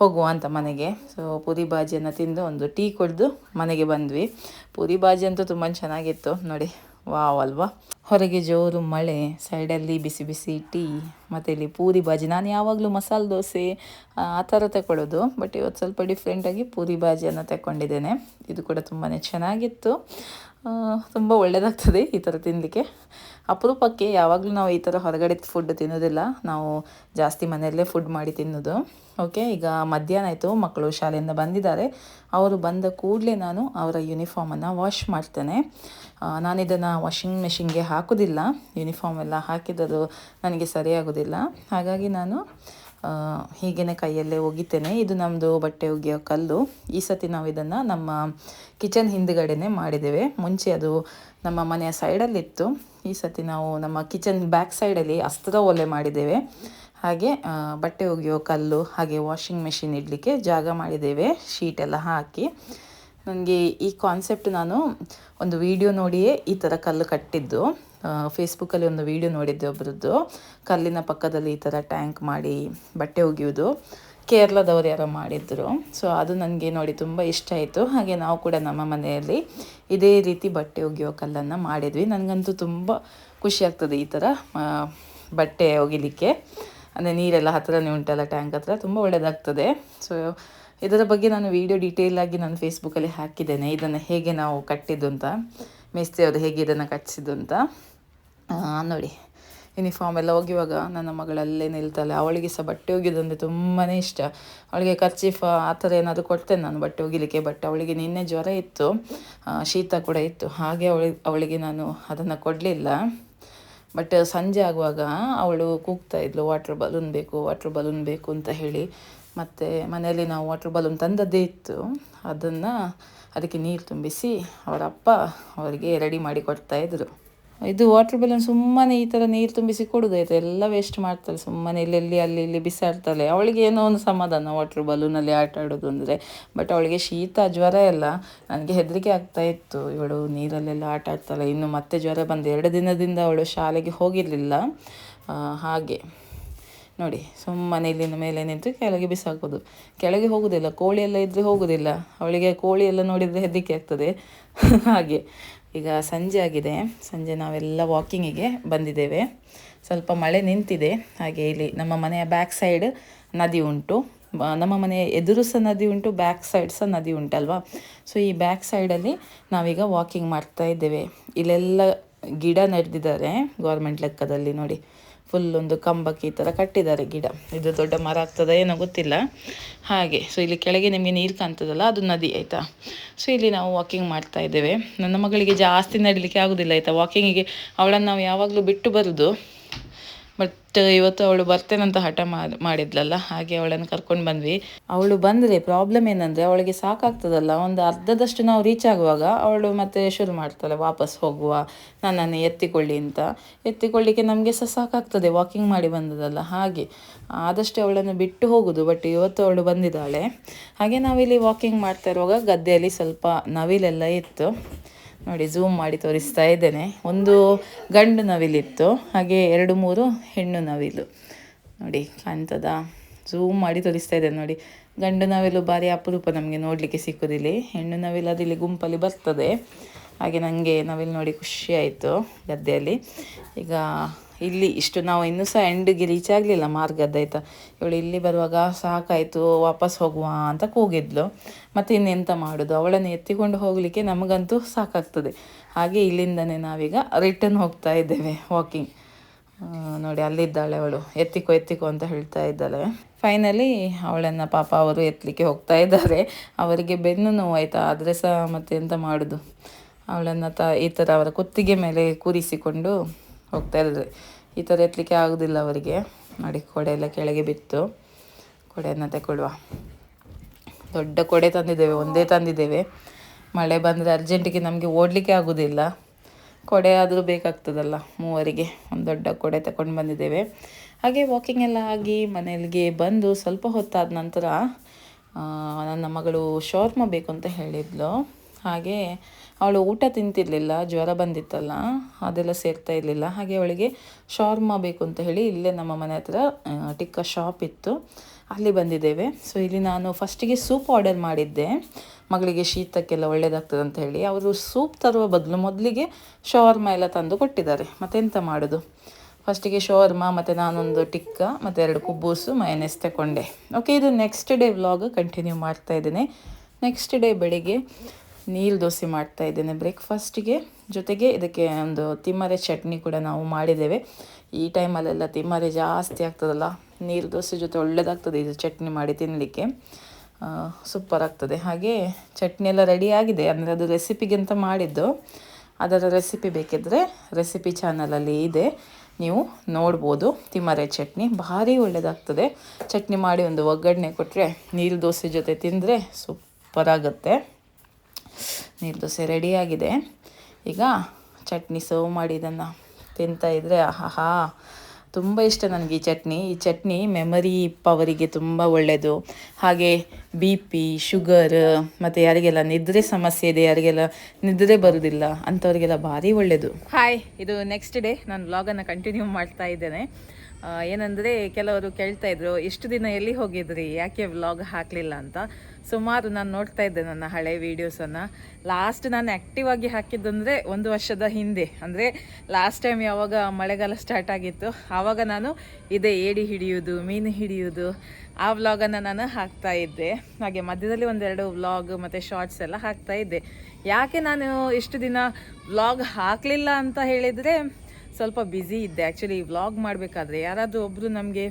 ಹೋಗುವ ಅಂತ ಮನೆಗೆ. ಸೊ ಪೂರಿ ಬಾಜಿಯನ್ನು ತಿಂದು ಒಂದು ಟೀ ಕುಡಿದು ಮನೆಗೆ ಬಂದ್ವಿ. ಪೂರಿ ಬಾಜಿ ಅಂತೂ ತುಂಬ ಚೆನ್ನಾಗಿತ್ತು. ನೋಡಿ. ವಾವ್ ಅಲ್ವಾ? ಹೊರಗೆ ಜೋರು ಮಳೆ, ಸೈಡಲ್ಲಿ ಬಿಸಿ ಬಿಸಿ ಟೀ, ಮತ್ತು ಇಲ್ಲಿ ಪೂರಿ ಬಾಜಿ ನಾನು ಯಾವಾಗಲೂ ಮಸಾಲೆ ದೋಸೆ, ಆ ಥರ ತಗೊಳ್ಳೋದು ಬಟ್ ಇವತ್ತು ಸ್ವಲ್ಪ ಡಿಫ್ರೆಂಟಾಗಿ ಪೂರಿ ಬಾಜಿಯನ್ನು ತಗೊಂಡಿದ್ದೇನೆ ಇದು ಕೂಡ ತುಂಬಾ ಚೆನ್ನಾಗಿತ್ತು. ತುಂಬ ಒಳ್ಳೆಯದಾಗ್ತದೆ ಈ ಥರ ತಿನ್ನಲಿಕ್ಕೆ ಅಪರೂಪಕ್ಕೆ ಯಾವಾಗಲೂ ನಾವು ಈ ಥರ ಹೊರಗಡೆ ಫುಡ್ ತಿನ್ನೋದಿಲ್ಲ. ನಾವು ಜಾಸ್ತಿ ಮನೆಯಲ್ಲೇ ಫುಡ್ ಮಾಡಿ ತಿನ್ನೋದು. ಓಕೆ ಈಗ ಮಧ್ಯಾಹ್ನ ಆಯಿತು, ಮಕ್ಕಳು ಶಾಲೆಯಿಂದ ಬಂದಿದ್ದಾರೆ. ಅವರು ಬಂದ ಕೂಡಲೇ ನಾನು ಅವರ ಯೂನಿಫಾರ್ಮನ್ನು ವಾಶ್ ಮಾಡ್ತೇನೆ. ನಾನು ಇದನ್ನು ವಾಷಿಂಗ್ ಮೆಷಿನ್ಗೆ ಹಾಕೋದಿಲ್ಲ. ಯೂನಿಫಾರ್ಮ್ ಎಲ್ಲ ಹಾಕಿದರೂ ನನಗೆ ಸರಿಯಾಗೋದಿಲ್ಲ. ಹಾಗಾಗಿ ನಾನು ಹೀಗೇ ಕೈಯಲ್ಲೇ ಒಗಿತೇನೆ. ಇದು ನಮ್ಮದು ಬಟ್ಟೆ ಒಗೆಯೋ ಕಲ್ಲು. ಈ ಸತಿ ನಾವು ಇದನ್ನು ನಮ್ಮ ಕಿಚನ್ ಹಿಂದುಗಡೆನೇ ಮಾಡಿದ್ದೇವೆ. ಮುಂಚೆ ಅದು ನಮ್ಮ ಮನೆಯ ಸೈಡಲ್ಲಿತ್ತು. ಈ ಸತಿ ನಾವು ನಮ್ಮ ಕಿಚನ್ ಬ್ಯಾಕ್ ಸೈಡಲ್ಲಿ ಅಸ್ತ್ರ ಒಲೆ ಮಾಡಿದ್ದೇವೆ. ಹಾಗೆ ಬಟ್ಟೆ ಒಗೆಯೋ ಕಲ್ಲು, ಹಾಗೆ ವಾಷಿಂಗ್ ಮೆಷಿನ್ ಇಡಲಿಕ್ಕೆ ಜಾಗ ಮಾಡಿದ್ದೇವೆ. ಶೀಟೆಲ್ಲ ಹಾಕಿ. ನನಗೆ ಈ ಕಾನ್ಸೆಪ್ಟ್ ನಾನು ಒಂದು ವಿಡಿಯೋ ನೋಡಿಯೇ ಈ ಥರ ಕಲ್ಲು ಕಟ್ಟಿದ್ದು. ಫೇಸ್ಬುಕ್ಕಲ್ಲಿ ಒಂದು ವಿಡಿಯೋ ನೋಡಿದ್ದೆ ಒಬ್ಬರದ್ದು ಕಲ್ಲಿನ ಪಕ್ಕದಲ್ಲಿ ಈ ಥರ ಟ್ಯಾಂಕ್ ಮಾಡಿ ಬಟ್ಟೆ ಒಗೆಯೋದು ಕೇರಳದವ್ರು ಯಾರೋ ಮಾಡಿದ್ದರು ಸೊ ಅದು ನನಗೆ ನೋಡಿ ತುಂಬ ಇಷ್ಟ ಆಯಿತು. ಹಾಗೆ ನಾವು ಕೂಡ ನಮ್ಮ ಮನೆಯಲ್ಲಿ ಇದೇ ರೀತಿ ಬಟ್ಟೆ ಒಗೆಯೋ ಕಲ್ಲನ್ನು ಮಾಡಿದ್ವಿ. ನನಗಂತೂ ತುಂಬ ಖುಷಿ ಆಗ್ತದೆ ಈ ಥರ ಬಟ್ಟೆ ಒಗಿಲಿಕ್ಕೆ. ಅಂದರೆ ನೀರೆಲ್ಲ ಹತ್ರನೇ ಉಂಟಲ್ಲ ಟ್ಯಾಂಕ್ ಹತ್ರ, ತುಂಬ ಒಳ್ಳೆಯದಾಗ್ತದೆ ಸೊ ಇದರ ಬಗ್ಗೆ ನಾನು ವಿಡಿಯೋ ಡೀಟೇಲ್ ನಾನು ಫೇಸ್ಬುಕ್ಕಲ್ಲಿ ಹಾಕಿದ್ದೇನೆ. ಇದನ್ನು ಹೇಗೆ ನಾವು ಕಟ್ಟಿದ್ದು ಅಂತ. ಮೇಸ್ತ್ರಿ ಅವರು ಹೇಗೆ ಇದನ್ನು ಕಚ್ಚಿದ್ದು ಅಂತ. ನೋಡಿ ಯೂನಿಫಾರ್ಮ್ ಎಲ್ಲ ಒಗೆಯುವಾಗ ನನ್ನ ಮಗಳಲ್ಲೇ ನಿಲ್ತಾಳೆ. ಅವಳಿಗೆ ಸಹ ಬಟ್ಟೆ ಒಗೆಯೋದಂದರೆ ತುಂಬಾ ಇಷ್ಟ. ಅವಳಿಗೆ ಕರ್ಚೀಫ್ ಆ ಥರ ಏನಾದರೂ ಕೊಡ್ತೇನೆ ನಾನು ಬಟ್ಟೆ ಒಗಿಲಿಕ್ಕೆ ಬಟ್ ಅವಳಿಗೆ ನಿನ್ನೆ ಜ್ವರ ಇತ್ತು. ಶೀತ ಕೂಡ ಇತ್ತು. ಹಾಗೆ ಅವಳಿಗೆ ಅವಳಿಗೆ ನಾನು ಅದನ್ನು ಕೊಡಲಿಲ್ಲ. ಬಟ್ ಸಂಜೆ ಆಗುವಾಗ ಅವಳು ಕೂಗ್ತಾ ಇದ್ಲು ವಾಟ್ರ್ ಬಲೂನ್ ಬೇಕು ವಾಟ್ರ್ ಬಲೂನ್ ಬೇಕು ಅಂತ ಹೇಳಿ. ಮತ್ತು ಮನೆಯಲ್ಲಿ ನಾವು ವಾಟ್ರ್ ಬಲೂನ್ ತಂದದ್ದೇ ಇತ್ತು. ಅದನ್ನು ಅದಕ್ಕೆ ನೀರು ತುಂಬಿಸಿ ಅವರ ಅಪ್ಪ ಅವರಿಗೆ ರೆಡಿ ಮಾಡಿ ಕೊಡ್ತಾ ಇದ್ರು. ಇದು ವಾಟರ್ ಬಲೂನ್ ಸುಮ್ಮನೆ ಈ ಥರ ನೀರು ತುಂಬಿಸಿ ಕೊಡೋದಾಯ್ತು ಎಲ್ಲ ವೇಸ್ಟ್ ಮಾಡ್ತಾಳೆ ಸುಮ್ಮನೆ ಇಲ್ಲೆಲ್ಲಿ ಅಲ್ಲಿ, ಇಲ್ಲಿ ಬಿಸಾಡ್ತಾಳೆ ಅವಳಿಗೆ ಏನೋ ಒಂದು ಸಮಾಧಾನ ವಾಟರ್ ಬಲೂನಲ್ಲಿ ಆಟ ಆಡೋದು ಅಂದರೆ. ಬಟ್ ಅವಳಿಗೆ ಶೀತ, ಜ್ವರ ಎಲ್ಲ ನನಗೆ ಹೆದರಿಕೆ ಆಗ್ತಾ ಇತ್ತು. ಇವಳು ನೀರಲ್ಲೆಲ್ಲ ಆಟ ಆಡ್ತಾಳೆ. ಇನ್ನು ಮತ್ತೆ ಜ್ವರ ಬಂದು ಎರಡು ದಿನದಿಂದ ಅವಳು ಶಾಲೆಗೆ ಹೋಗಿರಲಿಲ್ಲ. ಹಾಗೆ. ನೋಡಿ, ಸುಮ್ಮನೆ ಇಲ್ಲಿನ ಮೇಲೆ ನಿಂತು ಕೆಳಗೆ ಬಿಸಾಕೋದು ಕೆಳಗೆ ಹೋಗೋದಿಲ್ಲ ಕೋಳಿ ಎಲ್ಲ ಇದ್ದರೆ ಹೋಗೋದಿಲ್ಲ. ಅವಳಿಗೆ ಕೋಳಿ ಎಲ್ಲ ನೋಡಿದರೆ ಹೆದರಿಕೆ ಆಗ್ತದೆ. ಹಾಗೆ. ಈಗ ಸಂಜೆ ಆಗಿದೆ. ಸಂಜೆ ನಾವೆಲ್ಲ ವಾಕಿಂಗಿಗೆ ಬಂದಿದ್ದೇವೆ. ಸ್ವಲ್ಪ ಮಳೆ ನಿಂತಿದೆ. ಹಾಗೆ ಇಲ್ಲಿ ನಮ್ಮ ಮನೆಯ ಬ್ಯಾಕ್ ಸೈಡ್ ನದಿ ಉಂಟು. ನಮ್ಮ ಮನೆಯ ಎದುರು ಸಹ ನದಿ ಉಂಟು ಬ್ಯಾಕ್ ಸೈಡ್ ಸಹ ನದಿ ಉಂಟಲ್ವಾ? ಸೊ ಈ ಬ್ಯಾಕ್ ಸೈಡಲ್ಲಿ ನಾವೀಗ ವಾಕಿಂಗ್ ಮಾಡ್ತಾ ಇದ್ದೇವೆ. ಇಲ್ಲೆಲ್ಲ ಗಿಡ ನಡೆದಿದ್ದಾರೆ ಗೌರ್ಮೆಂಟ್ ಲೆಕ್ಕದಲ್ಲಿ ನೋಡಿ. ಫುಲ್ ಒಂದು ಕಂಬಕ್ಕೆ ಈ ಥರ ಕಟ್ಟಿದ್ದಾರೆ ಗಿಡ. ಇದು ದೊಡ್ಡ ಮರ ಆಗ್ತದ ಏನೋ ಗೊತ್ತಿಲ್ಲ. ಹಾಗೆ ಸೊ ಇಲ್ಲಿ ಕೆಳಗೆ ನಿಮಗೆ ನೀರು ಕಾಣ್ತದಲ್ಲ, ಅದು ನದಿ, ಆಯಿತಾ? ಸೊ ಇಲ್ಲಿ ನಾವು ವಾಕಿಂಗ್ ಮಾಡ್ತಾ ಇದ್ದೇವೆ. ನನ್ನ ಮಗಳಿಗೆ ಜಾಸ್ತಿ ನಡಿಲಿಕ್ಕೆ ಆಗೋದಿಲ್ಲ, ಆಯಿತಾ? ವಾಕಿಂಗಿಗೆ ಅವಳನ್ನು ನಾವು ಯಾವಾಗಲೂ ಬಿಟ್ಟು ಬರೋದು. ಬಟ್ ಇವತ್ತು ಅವಳು ಬರ್ತೇನಂತ ಹಠ ಮಾಡಿದ್ಲಲ್ಲ, ಹಾಗೆ ಅವಳನ್ನು ಕರ್ಕೊಂಡು ಬಂದ್ವಿ. ಅವಳು ಬಂದರೆ ಪ್ರಾಬ್ಲಮ್ ಏನಂದರೆ ಅವಳಿಗೆ ಸಾಕಾಗ್ತದಲ್ಲ, ಒಂದು ಅರ್ಧದಷ್ಟು ನಾವು ರೀಚ್ ಆಗುವಾಗ ಅವಳು ಮತ್ತೆ ಶುರು ಮಾಡ್ತಾಳೆ, ವಾಪಸ್ ಹೋಗುವ, ನನ್ನನ್ನು ಎತ್ತಿಕೊಳ್ಳಿ ಅಂತ. ಎತ್ತಿಕೊಳ್ಳಿಕ್ಕೆ ನಮಗೆ ಸಹ ಸಾಕಾಗ್ತದೆ ವಾಕಿಂಗ್ ಮಾಡಿ ಬಂದದಲ್ಲ ಹಾಗೆ. ಆದಷ್ಟು ಅವಳನ್ನು ಬಿಟ್ಟು ಹೋಗೋದು ಬಟ್ ಇವತ್ತು ಅವಳು ಬಂದಿದ್ದಾಳೆ. ಹಾಗೆ ನಾವಿಲ್ಲಿ ವಾಕಿಂಗ್ ಮಾಡ್ತಾ ಇರುವಾಗ ಗದ್ದೆಯಲ್ಲಿ ಸ್ವಲ್ಪ ನವಿಲೆಲ್ಲ ಇತ್ತು. ನೋಡಿ ಝೂಮ್ ಮಾಡಿ ತೋರಿಸ್ತಾ ಇದ್ದೇನೆ. ಒಂದು ಗಂಡು ನವಿಲಿತ್ತು, ಹಾಗೆ ಎರಡು ಮೂರು ಹೆಣ್ಣು ನವಿಲು. ನೋಡಿ ಕಾಣ್ತದ ಝೂಮ್ ಮಾಡಿ ತೋರಿಸ್ತಾ ಇದ್ದೇನೆ ನೋಡಿ. ಗಂಡು ನವಿಲು ಭಾರಿ ಅಪರೂಪ ನಮಗೆ ನೋಡಲಿಕ್ಕೆ ಸಿಕ್ಕೋದಿಲ್ಲಿ. ಹೆಣ್ಣು ನವಿಲು ಅದಿಲ್ಲಿ ಗುಂಪಲ್ಲಿ ಬರ್ತದೆ. ಹಾಗೆ ನನಗೆ ನವಿಲು ನೋಡಿ ಖುಷಿ ಆಯಿತು ಗದ್ದೆಯಲ್ಲಿ. ಈಗ ಇಲ್ಲಿ ಇಷ್ಟು ನಾವು ಇನ್ನೂ ಸಹ ಎಂಡಿಗೆ ರೀಚ್ ಆಗಲಿಲ್ಲ ಮಾರ್ಗದ ಆಯಿತಾ. ಇವಳು ಇಲ್ಲಿ ಬರುವಾಗ ಸಾಕಾಯಿತು, ವಾಪಸ್ ಹೋಗುವ ಅಂತ ಕೂಗಿದ್ಲು. ಮತ್ತು ಇನ್ನೆಂತ ಮಾಡೋದು? ಅವಳನ್ನು ಎತ್ತಿಕೊಂಡು ಹೋಗಲಿಕ್ಕೆ ನಮಗಂತೂ ಸಾಕಾಗ್ತದೆ. ಹಾಗೆ ಇಲ್ಲಿಂದನೇ ನಾವೀಗ ರಿಟರ್ನ್ ಹೋಗ್ತಾ ಇದ್ದೇವೆ ವಾಕಿಂಗ್ ನೋಡಿ, ಅಲ್ಲಿದ್ದಾಳೆ ಅವಳು. ಎತ್ತಿಕೋ ಎತ್ತಿಕೋ ಅಂತ ಹೇಳ್ತಾ ಇದ್ದಾಳೆ. ಫೈನಲಿ ಅವಳನ್ನು ಪಾಪ ಅವರು ಎತ್ತಲಿಕ್ಕೆ ಹೋಗ್ತಾ ಇದ್ದಾರೆ. ಅವರಿಗೆ ಬೆನ್ನು ನೋವಾಯ್ತಾ ಆದರೆ ಸಹ ಮತ್ತೆ ಎಂತ ಮಾಡೋದು? ಅವಳನ್ನು ತ, ಈ ಥರ ಅವರ ಕುತ್ತಿಗೆ ಮೇಲೆ ಕೂರಿಸಿಕೊಂಡು ಹೋಗ್ತಾ ಇದ್ದಾರೆ ಈ ಥರ ಎತ್ತಲಿಕ್ಕೆ ಆಗೋದಿಲ್ಲ ಅವರಿಗೆ. ನೋಡಿ, ಕೊಡೆ ಎಲ್ಲ ಕೆಳಗೆ ಬಿತ್ತು. ಕೊಡೆಯನ್ನು ತಗೊಳ್ಳುವ ದೊಡ್ಡ ಕೊಡೆ ತಂದಿದ್ದೇವೆ, ಒಂದೇ ತಂದಿದ್ದೇವೆ. ಮಳೆ ಬಂದರೆ ಅರ್ಜೆಂಟಿಗೆ ನಮಗೆ ಓಡಲಿಕ್ಕೆ ಆಗೋದಿಲ್ಲ. ಕೊಡೆ ಆದರೂ ಬೇಕಾಗ್ತದಲ್ಲ, ಮೂವರಿಗೆ ಒಂದು ದೊಡ್ಡ ಕೊಡೆ ತಗೊಂಡು ಬಂದಿದ್ದೇವೆ. ಹಾಗೆ ವಾಕಿಂಗ್ ಎಲ್ಲ ಆಗಿ ಮನೆಯಲ್ಲಿಗೆ ಬಂದು ಸ್ವಲ್ಪ ಹೊತ್ತಾದ ನಂತರ ನನ್ನ ಮಗಳು ಶೋರ್ಮ ಬೇಕು ಅಂತ ಹೇಳಿದ್ಲು. ಹಾಗೆ ಅವಳು ಊಟ ತಿಂತಿರ್ಲಿಲ್ಲ, ಜ್ವರ ಬಂದಿತ್ತಲ್ಲ, ಅದೆಲ್ಲ ಸೇರ್ತಾ ಇರಲಿಲ್ಲ. ಹಾಗೆ ಅವಳಿಗೆ ಶಾರ್ಮ ಬೇಕು ಅಂತ ಹೇಳಿ ಇಲ್ಲೇ ನಮ್ಮ ಮನೆ ಹತ್ರ ಟಿಕ್ಕ ಶಾಪ್ ಇತ್ತು. ಅಲ್ಲಿ ಬಂದಿದ್ದೇವೆ. ಸೊ ಇಲ್ಲಿ ನಾನು ಫಸ್ಟಿಗೆ ಸೂಪ್ ಆರ್ಡರ್ ಮಾಡಿದ್ದೆ. ಮಗಳಿಗೆ ಶೀತಕ್ಕೆಲ್ಲ ಒಳ್ಳೇದಾಗ್ತದೆ ಅಂತ ಹೇಳಿ. ಅವರು ಸೂಪ್ ತರುವ ಬದಲು ಮೊದಲಿಗೆ ಶವರ್ಮ ಎಲ್ಲ ತಂದು ಕೊಟ್ಟಿದ್ದಾರೆ. ಮತ್ತೆಂತ ಮಾಡೋದು? ಫಸ್ಟಿಗೆ ಶವರ್ಮ ಮತ್ತು ನಾನೊಂದು ಟಿಕ್ಕ, ಮತ್ತು ಎರಡು ಕುಬ್ಬೂಸು ಮಯನೆಸ್ ತಗೊಂಡೆ ಓಕೆ ಇದು ನೆಕ್ಸ್ಟ್ ಡೇ ವ್ಲಾಗ್ ಕಂಟಿನ್ಯೂ ಮಾಡ್ತಾ ಇದ್ದೇನೆ. ನೆಕ್ಸ್ಟ್ ಡೇ ಬೆಳಿಗ್ಗೆ ನೀರು ದೋಸೆ ಮಾಡ್ತಾ ಇದ್ದೇನೆ ಬ್ರೇಕ್ಫಾಸ್ಟಿಗೆ. ಜೊತೆಗೆ ಇದಕ್ಕೆ ಒಂದು ತಿಮ್ಮರೆ ಚಟ್ನಿ ಕೂಡ ನಾವು ಮಾಡಿದ್ದೇವೆ. ಈ ಟೈಮಲ್ಲೆಲ್ಲ ತಿಮ್ಮರೆ ಜಾಸ್ತಿ ಆಗ್ತದಲ್ಲ ನೀರು ದೋಸೆ ಜೊತೆ ಒಳ್ಳೆಯದಾಗ್ತದೆ ಇದು ಚಟ್ನಿ ಮಾಡಿ ತಿನ್ನಲಿಕ್ಕೆ ಸೂಪರ್ ಆಗ್ತದೆ. ಹಾಗೆ ಚಟ್ನಿ ಎಲ್ಲ ರೆಡಿ ಆಗಿದೆ. ಅಂದರೆ ಅದು ರೆಸಿಪಿಗೆ ಅಂತ ಮಾಡಿದ್ದು. ಅದರ ರೆಸಿಪಿ ಬೇಕಿದ್ದರೆ ರೆಸಿಪಿ ಚಾನಲಲ್ಲಿ ಇದೆ. ನೀವು ನೋಡ್ಬೋದು ತಿಮ್ಮರೆ ಚಟ್ನಿ. ಭಾರಿ ಒಳ್ಳೆಯದಾಗ್ತದೆ ಚಟ್ನಿ ಮಾಡಿ ಒಂದು ಒಗ್ಗರಣೆ ಕೊಟ್ಟರೆ ನೀರು ದೋಸೆ ಜೊತೆ ತಿಂದರೆ ಸೂಪರ್ ಆಗುತ್ತೆ ನೀರು ದೋಸೆ ರೆಡಿಯಾಗಿದೆ ಈಗ ಚಟ್ನಿ ಸರ್ವ್ ಮಾಡಿ ಇದನ್ನು ತಿಂತಾ ಇದ್ದರೆ ಆಹಾ ತುಂಬ ಇಷ್ಟ ನನಗೆ ಈ ಚಟ್ನಿ. ಈ ಚಟ್ನಿ ಮೆಮರಿ ಪವರಿಗೆ ತುಂಬ ಒಳ್ಳೆಯದು ಹಾಗೆ ಬಿ ಪಿ ಶುಗರ್ ಮತ್ತು ಯಾರಿಗೆಲ್ಲ ನಿದ್ರೆ ಸಮಸ್ಯೆ ಇದೆ, ಯಾರಿಗೆಲ್ಲ ನಿದ್ರೆ ಬರೋದಿಲ್ಲ ಅಂಥವ್ರಿಗೆಲ್ಲ ಭಾರಿ ಒಳ್ಳೆಯದು ಹಾಯ್ ಇದು ನೆಕ್ಸ್ಟ್ ಡೇ ನಾನು ವ್ಲಾಗನ್ನು ಕಂಟಿನ್ಯೂ ಮಾಡ್ತಾ ಇದ್ದೇನೆ. ಏನಂದ್ರೆ ಕೆಲವರು ಕೇಳ್ತಾ ಇದ್ರು ಎಷ್ಟು ದಿನ ಎಲ್ಲಿ ಹೋಗಿದ್ರಿ? ಯಾಕೆ ವ್ಲಾಗ್ ಹಾಕಲಿಲ್ಲ ಅಂತ? ಸುಮಾರು ನಾನು ನೋಡ್ತಾ ಇದ್ದೆ ನನ್ನ ಹಳೆ ವೀಡಿಯೋಸನ್ನು ಲಾಸ್ಟ್ ನಾನು ಆ್ಯಕ್ಟಿವ್ ಆಗಿ ಹಾಕಿದ್ದಂದರೆ ಒಂದು ವರ್ಷದ ಹಿಂದೆ. ಅಂದರೆ ಲಾಸ್ಟ್ ಟೈಮ್ ಯಾವಾಗ ಮಳೆಗಾಲ ಸ್ಟಾರ್ಟ್ ಆಗಿತ್ತು, ಆವಾಗ ನಾನು ಇದೇ ಏಡಿ ಹಿಡಿಯೋದು, ಮೀನು ಹಿಡಿಯೋದು, ಆ ವ್ಲಾಗನ್ನು ನಾನು ಹಾಕ್ತಾ ಇದ್ದೆ. ಹಾಗೆ ಮಧ್ಯದಲ್ಲಿ ಒಂದೆರಡು ವ್ಲಾಗ್ ಮತ್ತು ಶಾರ್ಟ್ಸ್ ಎಲ್ಲ ಹಾಕ್ತಾ ಇದ್ದೆ. ಯಾಕೆ ನಾನು ಇಷ್ಟು ದಿನ ವ್ಲಾಗ್ ಹಾಕಲಿಲ್ಲ ಅಂತ ಹೇಳಿದರೆ ಸ್ವಲ್ಪ ಬ್ಯುಸಿ ಇದ್ದೆ. ಆ್ಯಕ್ಚುಲಿ ವ್ಲಾಗ್ ಮಾಡಬೇಕಾದ್ರೆ ಯಾರಾದರೂ ಒಬ್ಬರು ನಮಗೆ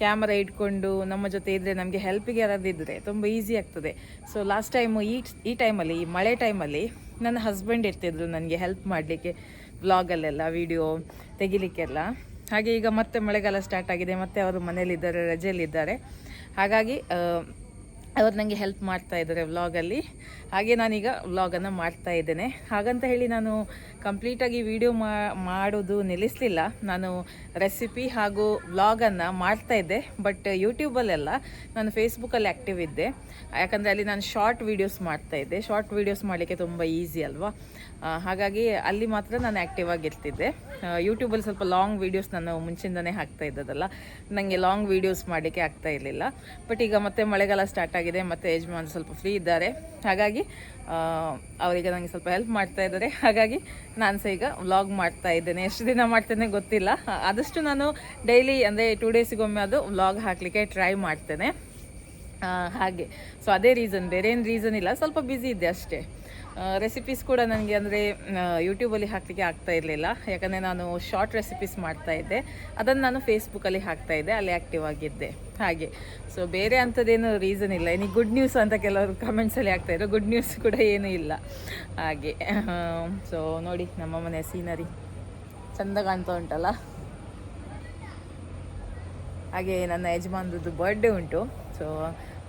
ಕ್ಯಾಮರಾ ಇಟ್ಕೊಂಡು ನಮ್ಮ ಜೊತೆ ಇದ್ದರೆ ನಮಗೆ ಹೆಲ್ಪಿಗೆ ಯಾರಾದರೂ ಇದ್ದರೆ ತುಂಬ ಈಸಿ ಆಗ್ತದೆ. ಸೊ ಲಾಸ್ಟ್ ಟೈಮು ಈ ಈ ಟೈಮಲ್ಲಿ ಈ ಮಳೆ ಟೈಮಲ್ಲಿ ನನ್ನ ಹಸ್ಬೆಂಡ್ ಇರ್ತಿದ್ರು ನನಗೆ ಹೆಲ್ಪ್ ಮಾಡಲಿಕ್ಕೆ ವ್ಲಾಗಲ್ಲೆಲ್ಲ ವಿಡಿಯೋ ತೆಗಿಲಿಕ್ಕೆಲ್ಲ. ಹಾಗೆ ಈಗ ಮತ್ತೆ ಮಳೆಗಾಲ ಸ್ಟಾರ್ಟ್ ಆಗಿದೆ. ಮತ್ತೆ ಅವರು ಮನೇಲಿದ್ದಾರೆ, ರಜೆಯಲ್ಲಿದ್ದಾರೆ. ಹಾಗಾಗಿ ಅವ್ರು ನನಗೆ ಹೆಲ್ಪ್ ಮಾಡ್ತಾ ಇದ್ದಾರೆ ವ್ಲಾಗಲ್ಲಿ ಹಾಗೆ ನಾನೀಗ ವ್ಲಾಗನ್ನು ಮಾಡ್ತಾ ಇದ್ದೇನೆ. ಹಾಗಂತ ಹೇಳಿ ನಾನು ಕಂಪ್ಲೀಟಾಗಿ ವಿಡಿಯೋ ಮಾಡೋದು ನಿಲ್ಲಿಸಲಿಲ್ಲ. ನಾನು ರೆಸಿಪಿ ಹಾಗೂ ವ್ಲಾಗನ್ನು ಮಾಡ್ತಾ ಇದ್ದೆ. ಬಟ್ ಯೂಟ್ಯೂಬಲ್ಲೆಲ್ಲ ನಾನು ಫೇಸ್ಬುಕ್ಕಲ್ಲಿ ಆ್ಯಕ್ಟಿವ್ ಇದ್ದೆ. ಯಾಕಂದರೆ ಅಲ್ಲಿ ನಾನು ಶಾರ್ಟ್ ವೀಡಿಯೋಸ್ ಮಾಡ್ತಾ ಇದ್ದೆ. ಶಾರ್ಟ್ ವೀಡಿಯೋಸ್ ಮಾಡಲಿಕ್ಕೆ ತುಂಬ ಈಸಿ ಅಲ್ವಾ? ಹಾಗಾಗಿ ಅಲ್ಲಿ ಮಾತ್ರ ನಾನು ಆ್ಯಕ್ಟಿವ್ ಆಗಿರ್ತಿದ್ದೆ ಯೂಟ್ಯೂಬಲ್ಲಿ ಸ್ವಲ್ಪ ಲಾಂಗ್ ವೀಡಿಯೋಸ್ ನಾನು ಮುಂಚಿಂದನೇ ಹಾಕ್ತಾ ಇದ್ದದಲ್ಲ. ನನಗೆ ಲಾಂಗ್ ವೀಡಿಯೋಸ್ ಮಾಡಲಿಕ್ಕೆ ಆಗ್ತಾ ಇರಲಿಲ್ಲ. ಬಟ್ ಈಗ ಮತ್ತೆ ಮಳೆಗಾಲ ಸ್ಟಾರ್ಟ್ ಆಗಿದೆ, ಮತ್ತು ಯಜಮಾನ್ ಸ್ವಲ್ಪ ಫ್ರೀ ಇದ್ದಾರೆ. ಹಾಗಾಗಿ ಅವರಿಗೆ ನನಗೆ ಸ್ವಲ್ಪ ಹೆಲ್ಪ್ ಮಾಡ್ತಾ ಇದ್ದಾರೆ. ಹಾಗಾಗಿ ನಾನು ಸಹ ಈಗ ವ್ಲಾಗ್ ಮಾಡ್ತಾ ಇದ್ದೇನೆ. ಎಷ್ಟು ದಿನ ಮಾಡ್ತೇನೆ ಗೊತ್ತಿಲ್ಲ. ಆದಷ್ಟು ನಾನು ಡೈಲಿ ಅಂದರೆ ಟೂ ಡೇಸಿಗೊಮ್ಮೆ ಅದು ವ್ಲಾಗ್ ಹಾಕಲಿಕ್ಕೆ ಟ್ರೈ ಮಾಡ್ತೇನೆ. ಹಾಗೆ. ಸೊ ಅದೇ ರೀಸನ್ ಬೇರೆ ಏನು ರೀಸನ್ ಇಲ್ಲ. ಸ್ವಲ್ಪ ಬ್ಯುಸಿ ಇದ್ದೆ ಅಷ್ಟೇ. ರೆಸಿಪೀಸ್ ಕೂಡ ನನಗೆ ಅಂದರೆ ಯೂಟ್ಯೂಬಲ್ಲಿ ಹಾಕಲಿಕ್ಕೆ ಆಗ್ತಾ ಇರಲಿಲ್ಲ. ಯಾಕಂದರೆ ನಾನು ಶಾರ್ಟ್ ರೆಸಿಪೀಸ್ ಮಾಡ್ತಾ ಇದ್ದೆ. ಅದನ್ನು ನಾನು ಫೇಸ್ಬುಕ್ಕಲ್ಲಿ ಹಾಕ್ತಾ ಇದ್ದೆ. ಅಲ್ಲಿ ಆ್ಯಕ್ಟಿವ್ ಆಗಿದ್ದೆ. ಹಾಗೆ. ಸೊ ಬೇರೆ ಅಂಥದ್ದೇನು ರೀಸನ್ ಇಲ್ಲ. ಇನ್ನು ಗುಡ್ ನ್ಯೂಸ್ ಅಂತ ಕೆಲವರು ಕಮೆಂಟ್ಸಲ್ಲಿ ಆಗ್ತಾ ಇದ್ರು. ಗುಡ್ ನ್ಯೂಸ್ ಕೂಡ ಏನೂ ಇಲ್ಲ. ಹಾಗೆ. ಸೊ ನೋಡಿ ನಮ್ಮ ಮನೆ ಸೀನರಿ ಚಂದ ಕಾಣ್ತಾ ಉಂಟಲ್ಲ? ಹಾಗೆ ನನ್ನ ಯಜಮಾನ್ರದ್ದು ಬರ್ಡೇ ಉಂಟು. ಸೊ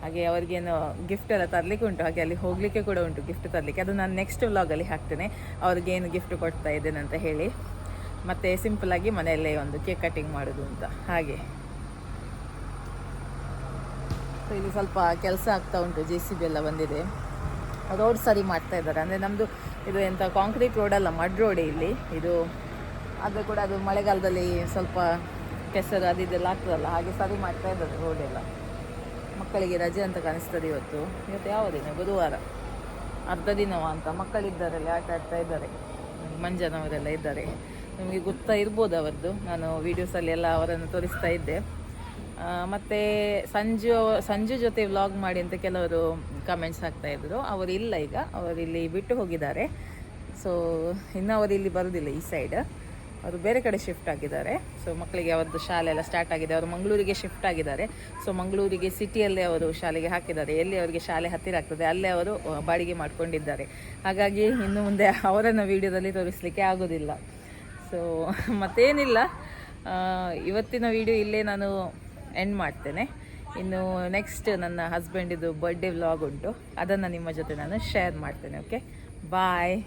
ಹಾಗೆ ಅವ್ರಿಗೇನು ಗಿಫ್ಟ್ ಎಲ್ಲ ತರಲಿಕ್ಕೆ ಉಂಟು. ಹಾಗೆ ಅಲ್ಲಿ ಹೋಗಲಿಕ್ಕೆ ಕೂಡ ಉಂಟು ಗಿಫ್ಟ್ ತರಲಿಕ್ಕೆ. ಅದು ನಾನು ನೆಕ್ಸ್ಟ್ ವ್ಲಾಗಲ್ಲಿ ಹಾಕ್ತೇನೆ. ಅವ್ರಿಗೇನು ಗಿಫ್ಟ್ ಕೊಡ್ತಾ ಇದ್ದೇನೆ ಅಂತ ಹೇಳಿ. ಮತ್ತು ಸಿಂಪಲಾಗಿ ಮನೆಯಲ್ಲೇ ಒಂದು ಕೇಕ್ ಕಟಿಂಗ್ ಮಾಡೋದು ಅಂತ. ಹಾಗೆ. ಸೊ ಇಲ್ಲಿ ಸ್ವಲ್ಪ ಕೆಲಸ ಆಗ್ತಾ ಉಂಟು. ಜೆ ಸಿ ಬಿ ಎಲ್ಲ ಬಂದಿದೆ. ರೋಡ್ ಸರಿ ಮಾಡ್ತಾ ಇದ್ದಾರೆ. ಅಂದರೆ ನಮ್ಮದು ಇದು ಎಂಥ ಕಾಂಕ್ರೀಟ್ ಅಲ್ಲ ಮಡ್ ರೋಡೇ ಇಲ್ಲಿ. ಇದು ಆದರೆ ಕೂಡ ಅದು ಮಳೆಗಾಲದಲ್ಲಿ ಸ್ವಲ್ಪ ಕೆಸರು ಅದು ಇದೆಲ್ಲ ಆಗ್ತದಲ್ಲ. ಹಾಗೆ ಸರಿ ಮಾಡ್ತಾ ಇದ್ದಾರೆ ರೋಡೆಲ್ಲ ಮಕ್ಕಳಿಗೆ ರಜೆ ಅಂತ ಕಾಣಿಸ್ತದೆ ಇವತ್ತು. ಇವತ್ತು ಯಾವ ದಿನ? ಬುಧವಾರ. ಅರ್ಧ ದಿನವ ಅಂತ. ಮಕ್ಕಳಿದ್ದಾರಲ್ಲಿ ಆಟ ಆಡ್ತಾ ಇದ್ದಾರೆ. ಮಂಜನವರೆಲ್ಲ ಇದ್ದಾರೆ. ನಿಮಗೆ ಗೊತ್ತಾ ಇರ್ಬೋದು ಅವರದ್ದು. ನಾನು ವೀಡಿಯೋಸಲ್ಲಿ ಎಲ್ಲ ಅವರನ್ನು ತೋರಿಸ್ತಾ ಇದ್ದೆ. ಮತ್ತು ಸಂಜು ಸಂಜು ಜೊತೆ ವ್ಲಾಗ್ ಮಾಡಿ ಅಂತ ಕೆಲವರು ಕಮೆಂಟ್ಸ್ ಹಾಕ್ತಾ ಇದ್ದರು ಅವರು ಇಲ್ಲ ಈಗ. ಅವರು ಇಲ್ಲಿ ಬಿಟ್ಟು ಹೋಗಿದ್ದಾರೆ. ಸೊ ಇನ್ನು ಅವರು ಇಲ್ಲಿ ಬರೋದಿಲ್ಲ ಈ ಸೈಡ್ ಅವರು ಬೇರೆ ಕಡೆ ಶಿಫ್ಟ್ ಆಗಿದ್ದಾರೆ. ಸೊ ಮಕ್ಕಳಿಗೆ ಅವರದ್ದು ಶಾಲೆ ಎಲ್ಲ ಸ್ಟಾರ್ಟ್ ಆಗಿದೆ. ಅವರು ಮಂಗಳೂರಿಗೆ ಶಿಫ್ಟ್ ಆಗಿದ್ದಾರೆ. ಸೊ ಮಂಗಳೂರಿಗೆ ಸಿಟಿಯಲ್ಲೇ ಅವರು ಶಾಲೆಗೆ ಹಾಕಿದ್ದಾರೆ. ಎಲ್ಲಿ ಅವರಿಗೆ ಶಾಲೆ ಹತ್ತಿರ ಆಗ್ತದೆ, ಅಲ್ಲೇ ಅವರು ಬಾಡಿಗೆ ಮಾಡಿಕೊಂಡಿದ್ದಾರೆ. ಹಾಗಾಗಿ ಇನ್ನು ಮುಂದೆ ಅವರನ್ನು ವಿಡಿಯೋದಲ್ಲಿ ತೋರಿಸಲಿಕ್ಕೆ ಆಗೋದಿಲ್ಲ. ಸೊ ಮತ್ತೇನಿಲ್ಲ. ಇವತ್ತಿನ ವಿಡಿಯೋ ಇಲ್ಲೇ ನಾನು ಎಂಡ್ ಮಾಡ್ತೇನೆ. ಇನ್ನು ನೆಕ್ಸ್ಟ್ ನನ್ನ ಹಸ್ಬೆಂಡಿದು ಬರ್ಡೇ ವ್ಲಾಗ್ ಉಂಟು. ಅದನ್ನು ನಿಮ್ಮ ಜೊತೆ ನಾನು ಶೇರ್ ಮಾಡ್ತೇನೆ ಓಕೆ ಬಾಯ್